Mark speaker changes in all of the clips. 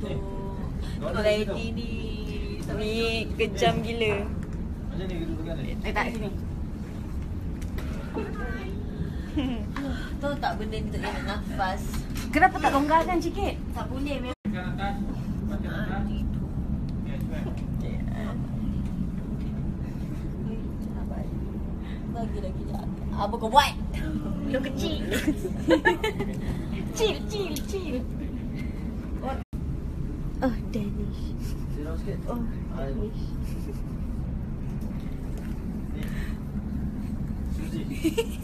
Speaker 1: Variety ni Ni kejam gila
Speaker 2: Macam ni duduk ni.
Speaker 1: Eh tak sini Tahu tak benda ni tak kena nafas
Speaker 3: Kenapa tak longgarkan sikit?
Speaker 1: Tak boleh memang. Lagi lagi Apa kau buat?
Speaker 3: Lu kecil. kecil, kecil, kecil. Oh, Danish. Oh, Danish.
Speaker 1: Susie.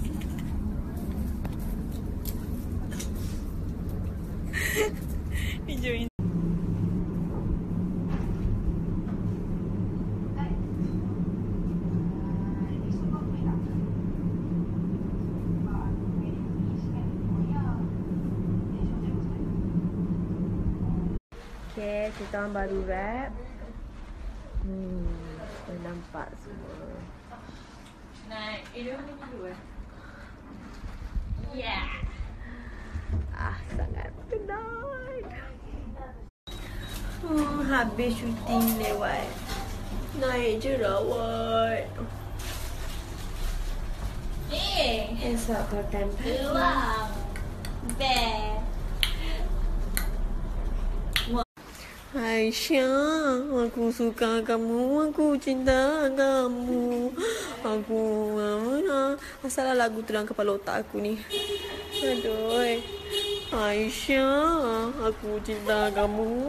Speaker 1: Hehehe
Speaker 3: Okay, kita orang baru wrap. Hmm, dah nampak semua.
Speaker 1: Naik Eh dulu eh
Speaker 3: Yeah. Ah, sangat penat. Hmm, habis syuting lewat. Naik jerawat.
Speaker 1: Eh
Speaker 3: Esok kau akan
Speaker 1: Keluar
Speaker 3: Aisyah, aku suka kamu, aku cinta kamu. Aku mana asal lagu tu dalam kepala otak aku ni. Aduh. Aisyah, aku cinta kamu.